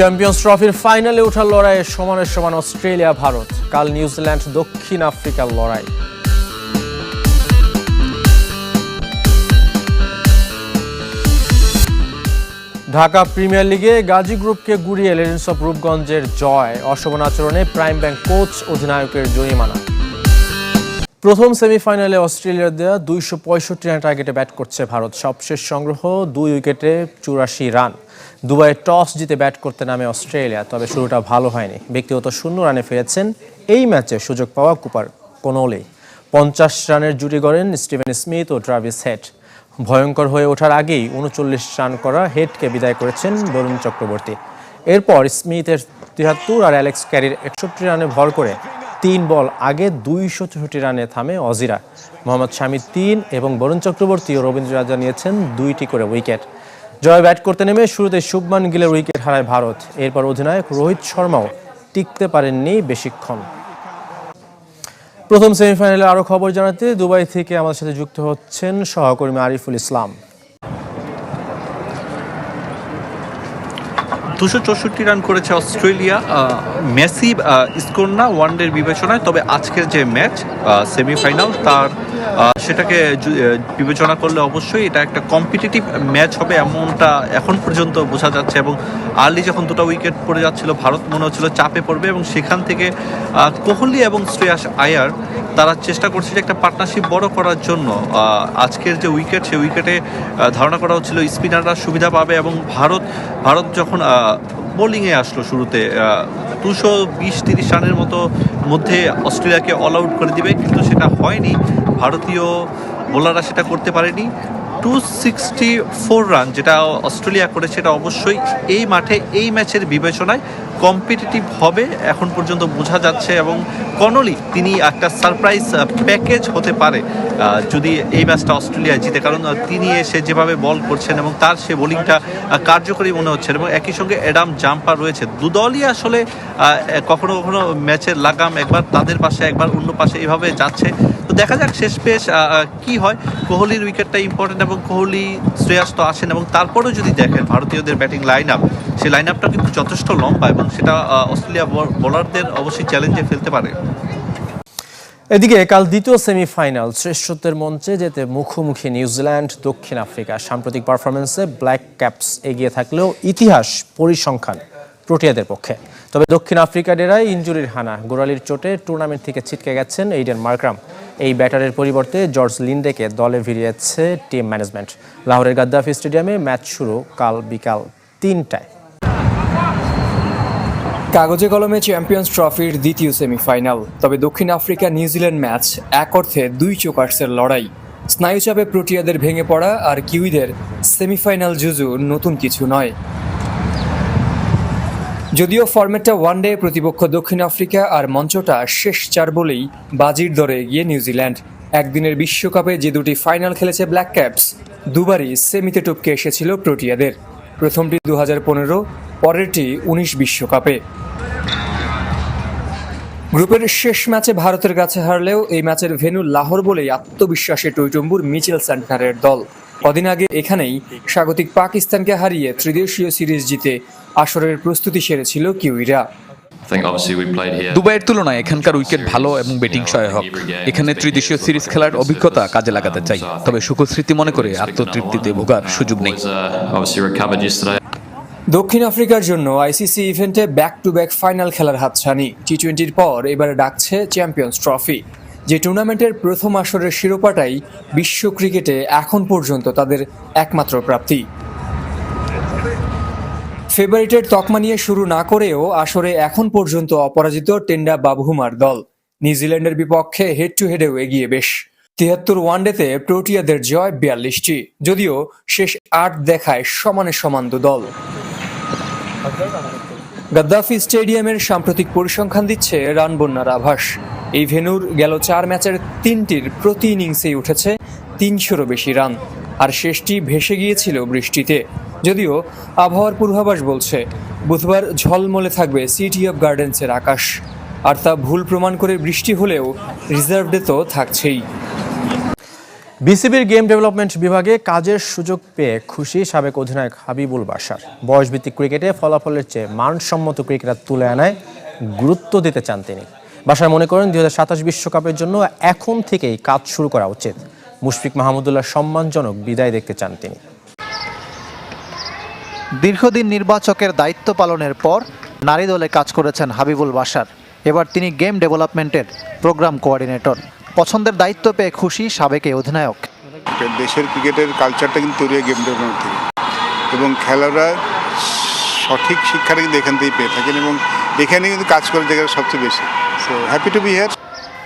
Champions ট্রফির ফাইনালে ওঠার লড়াইয়ে সমানে সমান অস্ট্রেলিয়া, ভারত। কাল নিউজিল্যান্ড দক্ষিণ আফ্রিকার লড়াই। ঢাকা প্রিমিয়ার লিগে গাজী গ্রুপকে গুড়িয়ে লেজেন্স অফ রূপগঞ্জের জয়। অশোভন আচরণে প্রাইম ব্যাংক কোচ, অধিনায়কের জরিমানা। প্রথম সেমিফাইনালে অস্ট্রেলিয়ার দেওয়া দুইশো পঁয়ষট্টি রান টার্গেটে ব্যাট করছে ভারত। সবশেষ সংগ্রহ দুই উইকেটে চুরাশি রান। দুবাইয়ে টস জিতে ব্যাট করতে নামে অস্ট্রেলিয়া, তবে শুরুটা ভালো হয়নি। ব্যক্তিগত শূন্য রানে ফিরেছেন এই ম্যাচে সুযোগ পাওয়া কুপার কোনোলেই পঞ্চাশ রানের জুটি গড়েন স্টিভেন স্মিথ ও ট্রাভিস হেড। ভয়ঙ্কর হয়ে ওঠার আগেই উনচল্লিশ রান করা হেডকে বিদায় করেছেন বরুণ চক্রবর্তী। এরপর স্মিথের তিয়াত্তর আর অ্যালেক্স ক্যারির একষট্টি রানে ভর করে তিন বল আগে দুইশো চৌষট্টি রানে থামে অজিরা। মোহাম্মদ শামি তিন এবং বরুণ চক্রবর্তী ও রবীন্দ্র রাজা নিয়েছেন দুইটি করে উইকেট। জয় ব্যাট করতে নেমে শুরুতে শুভমান গিলের উইকেট হারায় ভারত। এরপর অধিনায়ক রোহিত শর্মাও টিকতে পারেননি বেশিক্ষণ। প্রথম সেমিফাইনালে আরও খবর জানাতে দুবাই থেকে আমাদের সাথে যুক্ত হচ্ছেন সহকর্মী আরিফুল ইসলাম। দুশো চৌষট্টি রান করেছে অস্ট্রেলিয়া মেসি স্কোর না ওয়ান ওয়ানডের বিবেচনায়। তবে আজকের যে ম্যাচ সেমিফাইনাল, তার সেটাকে বিবেচনা করলে অবশ্যই এটা একটা কম্পিটিটিভ ম্যাচ হবে এমনটা এখন পর্যন্ত বোঝা যাচ্ছে এবং আর্লি যখন দুটো উইকেট পড়ে যাচ্ছিল, ভারত মনে হচ্ছিল চাপে পড়বে এবং সেখান থেকে কোহলি এবং শ্রেয়াস আয়ার, তারা চেষ্টা করছে যে একটা পার্টনারশিপ বড় করার জন্য। আজকের যে উইকেট সেই উইকেটে ধারণা করা হচ্ছিল স্পিনাররা সুবিধা পাবে এবং ভারত ভারত যখন বোলিংয়ে আসলো শুরুতে। দুশো বিশ তিরিশ রানের মতো মধ্যে অস্ট্রেলিয়াকে অল আউট করে দিবে, কিন্তু সেটা হয়নি। ভারতীয় বোলাররা সেটা করতে পারেনি। টু সিক্সটি ফোর রান যেটা অস্ট্রেলিয়া করেছে সেটা অবশ্যই এই মাঠে, এই ম্যাচের বিবেচনায় কম্পিটিটিভ হবে, এখন পর্যন্ত বোঝা যাচ্ছে এবং কনলি তিনি একটা সারপ্রাইজ প্যাকেজ হতে পারে যদি এই ম্যাচটা অস্ট্রেলিয়া জিতে। কারণ তিনি এসে যেভাবে বল করছেন এবং তার সে বোলিংটা কার্যকরী মনে হচ্ছে এবং একই সঙ্গে অ্যাডাম জাম্পার রয়েছে। দুদলই আসলে কখনো কখনো ম্যাচের লাগাম একবার তাদের পাশে, একবার অন্য পাশে এভাবে যাচ্ছে। তো দেখা যাক শেষ পেশ কি হয়। কোহলির উইকেটটা ইম্পর্টেন্ট এবং কোহলি শ্রেয়াস তো আসেন এবং তারপরেও যদি দেখেন ভারতীয়দের ব্যাটিং লাইন আপ সেই লাইন আপটা কিন্তু যথেষ্ট লম্বা এবং সেটা অস্ট্রেলিয়া বোলারদের অবশ্যই চ্যালেঞ্জে ফেলতে পারে। এদিকে কাল দ্বিতীয় সেমিফাইনাল, শ্রেষ্ঠত্বের মঞ্চে যেতে মুখোমুখি নিউজিল্যান্ড, দক্ষিণ আফ্রিকা। সাম্প্রতিক পারফরমেন্সে ব্ল্যাক ক্যাপস এগিয়ে থাকলেও ইতিহাস পরিসংখ্যান প্রোটিয়াদের পক্ষে। তবে দক্ষিণ আফ্রিকা ডেরায় ইঞ্জুরির হানা। গোড়ালির চোটে টুর্নামেন্ট থেকে ছিটকে গেছেন এইডেন মার্ক্রাম। এই ব্যাটারের পরিবর্তে জর্জ লিন্ডেকে দলে ভিড়িয়েছে টিম ম্যানেজমেন্ট। লাহোরের গাদ্দাফি স্টেডিয়ামে ম্যাচ শুরু কাল বিকাল তিনটায়। কাগজে কলমে চ্যাম্পিয়ন্স ট্রফির দ্বিতীয় সেমিফাইনাল তবে দক্ষিণ আফ্রিকা নিউজিল্যান্ড ম্যাচ এক অর্থে দুই চোকার্সের লড়াই। স্নায়ুচাপে প্রোটিয়াদের ভেঙে পড়া আর কিউইদের সেমিফাইনাল জুজু নতুন কিছু নয়। যদিও ফরম্যাটটা ওয়ানডে প্রতিপক্ষ দক্ষিণ আফ্রিকা আর মঞ্চটা শেষ চার বলেই বাজির দরে এগিয়ে নিউজিল্যান্ড একদিনের বিশ্বকাপে যে দুটি ফাইনাল খেলেছে ব্ল্যাক ক্যাপস দুবারই সেমিতে টপকে এসেছিল প্রোটিয়াদের। প্রথমটি দু হাজার পনেরো পরেরটি উনিশ বিশ্বকাপে। গ্রুপের শেষ ম্যাচে ভারতের কাছে হারলেও এই ম্যাচের ভেন্যু লাহোর বলেই আত্মবিশ্বাসে টৈটম্বুর মিচেল স্যান্টনারের দল। কদিন আগে এখানেই স্বাগতিক পাকিস্তানকে হারিয়ে ত্রিদেশীয় সিরিজ জিতে আসরের প্রস্তুতি সেরেছিল কিউইরা. দুবাইয়ের তুলনায় এখানকার উইকেট ভালো এবং ব্যাটিং সহায়ক। এখানে ত্রিদেশীয় সিরিজ খেলার অভিজ্ঞতা কাজে লাগাতে চাই। তবে সুখস্মৃতি মনে করে আত্মতৃপ্তিতে ভোগার সুযোগ নেই। দক্ষিণ আফ্রিকার জন্য আইসিসি ইভেন্টে ব্যাক টু ব্যাক ফাইনাল খেলার হাতছানি। টি টোয়েন্টির পর এবারে ডাকছে চ্যাম্পিয়ন্স ট্রফি যে টুর্নামেন্টের প্রথম আসরের শিরোপাটাই বিশ্ব ক্রিকেটে এখন পর্যন্ত তাদের একমাত্র প্রাপ্তি। ফেভারিটের তকমা নিয়ে শুরু না করেও আসরে এখন পর্যন্ত অপরাজিত টেন্ডা বাবুহুমার দল। নিউজিল্যান্ডের বিপক্ষে হেড টু হেডেও এগিয়ে বেশ। তিয়াত্তর ওয়ানডেতে প্রোটিয়াদের জয় বিয়াল্লিশটি, যদিও শেষ আট দেখায় সমানে সমান দল। গাদ্দাফি স্টেডিয়ামের সাম্প্রতিক পরিসংখ্যান দিচ্ছে রান বন্যার আভাস। এই ভেনুর গেল চার ম্যাচের তিনটির প্রতি ইনিংসেই উঠেছে তিনশোরও বেশি রান। আর শেষটি ভেসে গিয়েছিল বৃষ্টিতে। যদিও আবহাওয়ার পূর্বাভাস বলছে, বুধবার ঝলমলে থাকবে সিটি অফ গার্ডেন্সের আকাশ। আর তা ভুল প্রমাণ করে বৃষ্টি হলেও রিজার্ভ ডে তো থাকছেই। বিসিবির গেম ডেভেলপমেন্ট বিভাগে কাজের সুযোগ পেয়ে খুশি সাবেক অধিনায়ক হাবিবুল বাশার। বয়সভিত্তিক ক্রিকেটে ফলাফলের চেয়ে মানসম্মত ক্রিকেটার তুলে আনায় গুরুত্ব দিতে চান তিনি। বাশার মনে করেন দুই বিশ্বকাপের জন্য এখন থেকেই কাজ শুরু করা উচিত। মুশফিক মাহমুদুল্লাহ সম্মানজনক বিদায় দেখতে চান তিনি। দীর্ঘদিন নির্বাচকের দায়িত্ব পালনের পর নারী দলে কাজ করেছেন হাবিবুল বাশার। এবার তিনি গেম ডেভেলপমেন্টের প্রোগ্রাম কোঅর্ডিনেটর। পছন্দের দায়িত্ব পেয়ে খুশি সাবেক এই অধিনায়ক। দেশের ক্রিকেটের কালচারটা কিন্তু তৈরি হয় গেম ডেভেলপমেন্ট থেকে। এবং খেলোয়াড়রা সঠিক শিক্ষাটা কিন্তু এখান থেকেই পেয়ে থাকেন এবং এখানে কিন্তু কাজ করে জায়গাটা সবচেয়ে বেশি। So happy to be here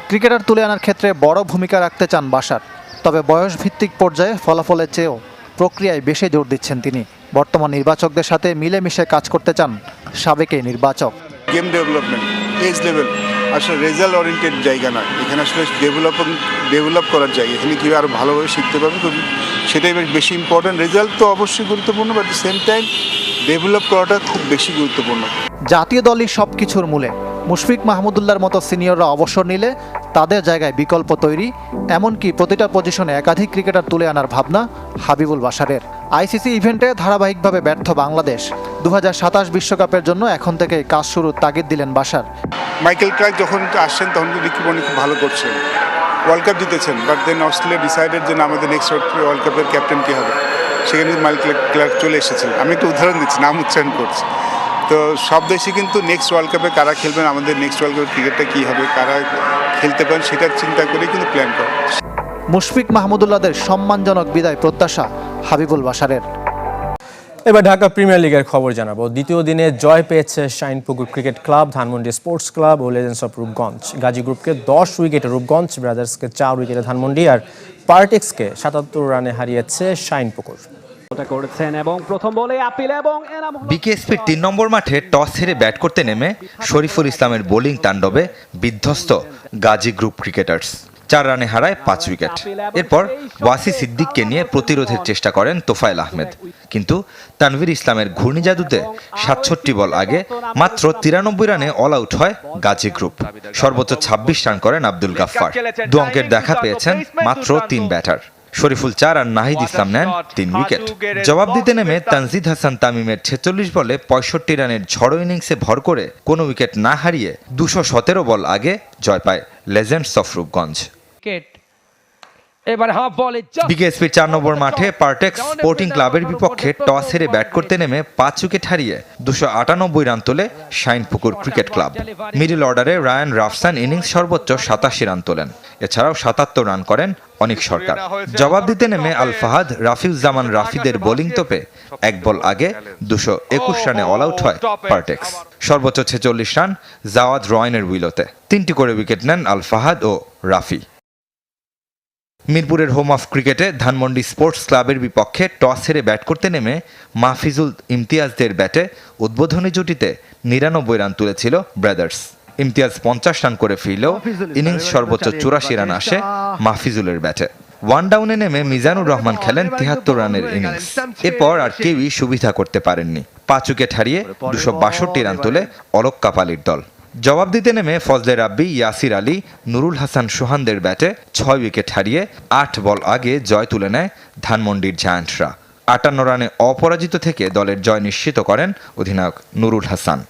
cricketer তুলে আনার ক্ষেত্রে বড় ভূমিকা রাখতে চান বাসার। তবে বয়স ভিত্তিক পর্যায়ে ফলাফলের চেয়েও প্রক্রিয়ায় বেশি জোর দিচ্ছেন তিনি। বর্তমান নির্বাচকদের সাথে মিলেমিশে কাজ করতে চান সাবেক নির্বাচক। গেম ডেভেলপমেন্ট এজ লেভেল আসলে রেজাল্ট ওরিয়েন্টেড জায়গা না এখানে আসলে ডেভেলপ ডেভেলপ করার জায়গা। এখানে কীভাবে আরও ভালোভাবে শিখতে পারবে, খুবই সেটাই বেশ, বেশি ইম্পর্ট্যান্ট রেজাল্ট তো অবশ্যই গুরুত্বপূর্ণ বাট সেম টাইম ডেভেলপ করাটা খুব বেশি গুরুত্বপূর্ণ। জাতীয় দলই সব কিছুর মূলে। মুশফিক মাহমুদুল্লার মতো সিনিয়ররা অবসর নিলে তাদের জায়গায় বিকল্প তৈরি, এমনকি প্রতিটা পজিশনে একাধিক ক্রিকেটার তুলে আনার ভাবনা হাবিবুল বাশারের। আইসিসি ইভেন্টে ধারাবাহিকভাবে ব্যর্থ বাংলাদেশ। দু বিশ্বকাপের জন্য এখন থেকে কাজ শুরুর তাগিদ দিলেন বাশার। মাইকেল ক্লার্ক যখন আসছেন, তখন খুব ভালো করছেন। ওয়ার্ল্ড কাপ জিতেছেন বাট দেন অস্ট্রেলিয়া ডিসাইডেড যে আমাদের নেক্সট ওয়ার্ল্ড কাপের ক্যাপ্টেন কী হবে? সেখানে মাইকেল ক্লার্ক চলে এসেছেন আমি একটু উদাহরণ দিচ্ছি, নাম উচ্চারণ করছি। তো সব দেশে কিন্তু নেক্সট ওয়ার্ল্ড কাপে কারা খেলবেন আমাদের নেক্সট ওয়ার্ল্ড কাপের ক্রিকেটটা কী হবে কারা খেলতে পারেন সেটার চিন্তা করেই কিন্তু প্ল্যান করা মুশফিক মাহমুদুল্লাহদের সম্মানজনক বিদায় প্রত্যাশা হাবিবুল বাশারের। এবার ঢাকা প্রিমিয়ার লিগের খবর জানাব। দ্বিতীয় দিনে জয় পেয়েছে Shinepukur cricket club Dhanmondi sports club O legends of Rupganj. Gazi গ্রুপকে দশ উইকেটে রূপগঞ্জ ব্রাদার্সকে চার উইকেটে ধানমন্ডি আর পার্টিক্সকে সাতাত্তর রানে হারিয়েছে শাইনপুকুর। করেছেন এবং প্রথম বলে আপিল এবং বিকেএসপির তিন নম্বর মাঠে টস হেরে ব্যাট করতে নেমে শরীফুল ইসলামের বোলিং তাণ্ডবে বিধ্বস্ত গাজী গ্রুপ ক্রিকেটার্স। চার রানে হারায় পাঁচ উইকেট। এরপর ওয়াসি সিদ্দিককে নিয়ে প্রতিরোধের চেষ্টা করেন তোফায়েল আহমেদ। কিন্তু তানভীর ইসলামের ঘূর্ণি জাদুতে সাতষট্টি বল আগে মাত্র তিরানব্বই রানে অল আউট হয় গাজী গ্রুপ। সর্বোচ্চ ছাব্বিশ রান করেন আব্দুল গাফফার। দু অঙ্কের দেখা পেয়েছেন মাত্র তিন ব্যাটার। শরীফুল চার আর নাহিদ ইসলাম নেন তিন উইকেট জবাব দিতে নেমে তানজিদ হাসান তামিমের ছেচল্লিশ বলে পঁয়ষট্টি রানের ঝড়ো ইনিংসে ভর করে কোনো উইকেট না হারিয়ে দুশো সতেরো বল আগে জয় পায় লেজেন্ডস অফ রূপগঞ্জ। উইকেট এবার হাফ বলে just বিকেএসপি চার নম্বর মাঠে পার্টেক্স স্পোর্টিং ক্লাবের বিপক্ষে টস হেরে ব্যাট করতে নেমে পাঁচ উইকেট হারিয়ে দুশো আটানব্বই রান তোলে শাইনপুকুর ক্রিকেট ক্লাব। মিডল অর্ডারে রায়ান রাফসান ইনিংস সর্বোচ্চ সাতাশি রান তোলেন। এছাড়াও সাতাত্তর রান করেন অনিক সরকার। জবাব দিতে নেমে আল ফাহাদ রাফিউজ্জামান রাফিদের বোলিং তোপে এক বল আগে দুশো একুশ রানে অল আউট হয় পার্টেক্স। সর্বোচ্চ ছেচল্লিশ রান জাওয়াদ রয়নের উইলোতে। তিনটি করে উইকেট নেন আল ফাহাদ ও রাফি। মিরপুরের হোম অফ ক্রিকেটে ধানমন্ডি স্পোর্টস ক্লাবের বিপক্ষে টস হেরে ব্যাট করতে নেমে মাহফিজুল ইমতিয়াজদের ব্যাটে উদ্বোধনী জুটিতে নিরানব্বই রান তুলেছিল ব্রাদার্স ইমতিয়াজ পঞ্চাশ রান করে ফিরলেও ইনিংস সর্বোচ্চ চুরাশি রান আসে মাহফিজুলের ব্যাটে ওয়ান ডাউনে নেমে মিজানুর রহমান খেলেন তিহাত্তর রানের ইনিংস এরপর আর কেউই সুবিধা করতে পারেননি। পাঁচ উইকেট হারিয়ে দুশো বাষট্টি রান তোলে অলোক কাপালির দল। জবাব দিতে নেমে ফজলে রাব্বি, ইয়াসির আলী, নুরুল হাসান সোহানদের ব্যাটে ছয় উইকেট হারিয়ে আট বল আগে জয় তুলে নেয় ধানমন্ডির জায়ান্টরা আটান্ন রানে অপরাজিত থেকে দলের জয় নিশ্চিত করেন অধিনায়ক নুরুল হাসান।